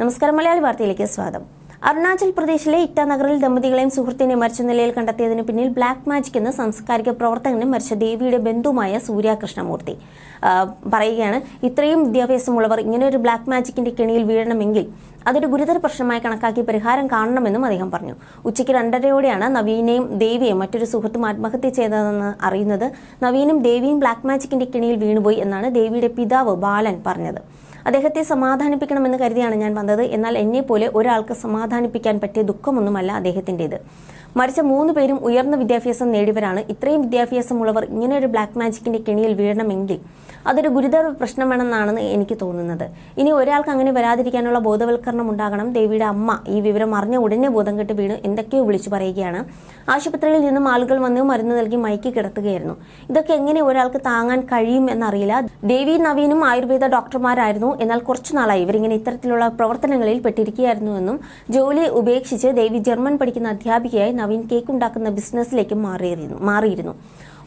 നമസ്കാരം മലയാളി വാർത്തയിലേക്ക് സ്വാഗതം. അരുണാചൽ പ്രദേശിലെ ഇറ്റാനഗറിൽ ദമ്പതികളെയും സുഹൃത്തിനെ മരിച്ച നിലയിൽ കണ്ടെത്തിയതിന് പിന്നിൽ ബ്ലാക്ക് മാജിക് എന്ന സാംസ്കാരിക പ്രവർത്തകനും മരിച്ച ദേവിയുടെ ബന്ധുമായ സൂര്യാകൃഷ്ണമൂർത്തി. പറയുകയാണ് ഇത്രയും വിദ്യാഭ്യാസമുള്ളവർ ഇങ്ങനെ ഒരു ബ്ലാക്ക് മാജിക്കിന്റെ കെണിയിൽ വീഴണമെങ്കിൽ അതൊരു ഗുരുതര പ്രശ്നമായി കണക്കാക്കി പരിഹാരം കാണണമെന്നും അദ്ദേഹം പറഞ്ഞു. ഉച്ചയ്ക്ക് രണ്ടരയോടെയാണ് നവീനെയും ദേവിയെ മറ്റൊരു സുഹൃത്തും ആത്മഹത്യ ചെയ്തതെന്ന് അറിയുന്നത്. നവീനും ദേവിയും ബ്ലാക്ക് മാജിക്കിന്റെ കെണിയിൽ വീണുപോയി എന്നാണ് ദേവിയുടെ പിതാവ് ബാലൻ പറഞ്ഞത്. അദ്ദേഹത്തെ സമാധാനിപ്പിക്കണമെന്ന് കരുതിയാണ് ഞാൻ വന്നത്. എന്നാൽ എന്നെ പോലെ ഒരാൾക്ക് സമാധാനിപ്പിക്കാൻ പറ്റിയ ദുഃഖമൊന്നുമല്ല അദ്ദേഹത്തിന്റെത്. മരിച്ച മൂന്ന് പേരും ഉയർന്ന വിദ്യാഭ്യാസം നേടിയവരാണ്. ഇത്രയും വിദ്യാഭ്യാസമുള്ളവർ ഇങ്ങനെ ഒരു ബ്ലാക്ക് മാജിക്കിന്റെ കെണിയിൽ വീഴണമെങ്കിൽ അതൊരു ഗുരുതര പ്രശ്നമാണെന്നാണ് എനിക്ക് തോന്നുന്നത്. ഇനി ഒരാൾക്ക് അങ്ങനെ വരാതിരിക്കാനുള്ള ബോധവൽക്കരണം ഉണ്ടാകണം. ദേവിയുടെ അമ്മ ഈ വിവരം അറിഞ്ഞ ഉടനെ ബോധം കെട്ട് വീണ്. എന്തൊക്കെയോ വിളിച്ചു പറയുകയാണ്. ആശുപത്രിയിൽ നിന്നും ആളുകൾ വന്ന് മരുന്ന് നൽകി മയക്കി കിടത്തുകയായിരുന്നു. ഇതൊക്കെ എങ്ങനെ ഒരാൾക്ക് താങ്ങാൻ കഴിയും എന്നറിയില്ല. ദേവി നവീനും ആയുർവേദ ഡോക്ടർമാരായിരുന്നു. എന്നാൽ കുറച്ചു നാളായി ഇവരിങ്ങനെ ഇത്തരത്തിലുള്ള പ്രവർത്തനങ്ങളിൽ പെട്ടിരിക്കുകയായിരുന്നുവെന്നും ജോലി ഉപേക്ഷിച്ച് ദേവി ജർമ്മൻ പഠിക്കുന്ന അധ്യാപികയായി നവീൻ കേക്ക് ഉണ്ടാക്കുന്ന ബിസിനസ്സിലേക്ക് മാറിയിരുന്നു മാറിയിരുന്നു.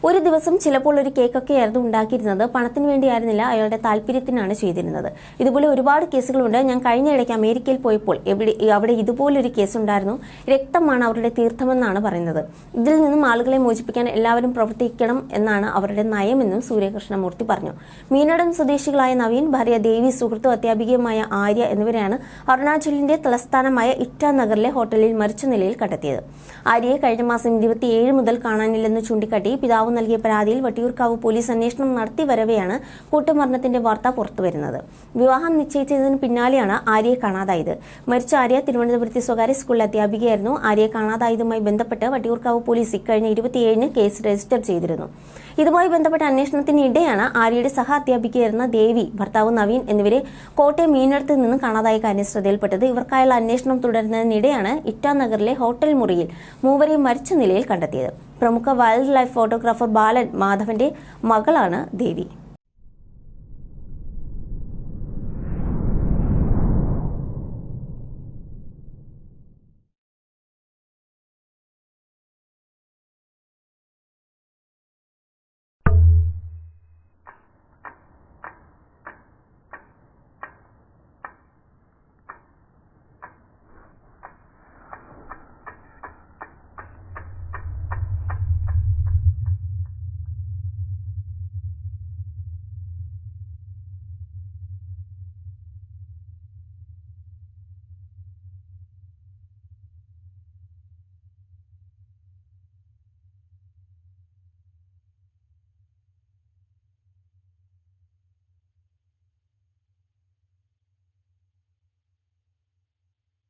ഒരു ദിവസം ചിലപ്പോൾ ഒരു കേക്കൊക്കെ ആയിരുന്നു ഉണ്ടാക്കിയിരുന്നത്. പണത്തിന് വേണ്ടിയായിരുന്നില്ല. അയാളുടെ താല്പര്യത്തിനാണ് ചെയ്തിരുന്നത്. ഇതുപോലെ ഒരുപാട് കേസുകളുണ്ട്. ഞാൻ കഴിഞ്ഞ ഇടയ്ക്ക് അമേരിക്കയിൽ പോയപ്പോൾ എവിടെ അവിടെ ഇതുപോലൊരു കേസ് ഉണ്ടായിരുന്നു രക്തമാണ് അവരുടെ തീർത്ഥമെന്നാണ് പറയുന്നത്. ഇതിൽ നിന്നും ആളുകളെ മോചിപ്പിക്കാൻ എല്ലാവരും പ്രവർത്തിക്കണം എന്നാണ് അവരുടെ നയമെന്നും സൂര്യകൃഷ്ണമൂർത്തി പറഞ്ഞു. മീനടം സ്വദേശികളായ നവീൻ ഭാര്യ ദേവി സുഹൃത്തും അധ്യാപികയുമായ ആര്യ എന്നിവരെയാണ് അരുണാചലിന്റെ തലസ്ഥാനമായ ഇറ്റാനഗറിലെ ഹോട്ടലിൽ മരിച്ച നിലയിൽ കണ്ടെത്തിയത്. ആര്യയെ കഴിഞ്ഞ മാസം ഇരുപത്തിയേഴ് മുതൽ കാണാനില്ലെന്ന് ചൂണ്ടിക്കാട്ടി പിതാവ് നൽകിയ പരാതിയിൽ വട്ടിയൂർക്കാവ് പോലീസ് അന്വേഷണം നടത്തി വരവെയാണ് കൂട്ടുമരണത്തിന്റെ വാർത്ത പുറത്തുവരുന്നത്. വിവാഹം നിശ്ചയിച്ചതിന് പിന്നാലെയാണ് ആര്യയെ കാണാതായത്. മരിച്ച ആര്യ തിരുവനന്തപുരത്തെ സ്വകാര്യ സ്കൂളിലെ അധ്യാപികയായിരുന്നു. ആര്യയെ കാണാതായതുമായി ബന്ധപ്പെട്ട് വട്ടിയൂർക്കാവ് പോലീസ് ഇക്കഴിഞ്ഞ ഇരുപത്തിയേഴിന് കേസ് രജിസ്റ്റർ ചെയ്തിരുന്നു. ഇതുമായി ബന്ധപ്പെട്ട അന്വേഷണത്തിനിടെയാണ് ആര്യയുടെ സഹ അധ്യാപികയായിരുന്ന ദേവി ഭർത്താവ് നവീൻ എന്നിവരെ കോട്ടയം മീനടുത്ത് നിന്ന് കാണാതായ കാര്യം ശ്രദ്ധയിൽപ്പെട്ടത്. ഇവർക്കായുള്ള അന്വേഷണം തുടരുന്നതിനിടെയാണ് ഇറ്റാനഗറിലെ ഹോട്ടൽ മുറിയിൽ മൂവരെയും മരിച്ച നിലയിൽ കണ്ടെത്തിയത്. പ്രമുഖ വൈൽഡ് ലൈഫ് ഫോട്ടോഗ്രാഫർ ബാലൻ മാധവന്റെ മകളാണ് ദേവി.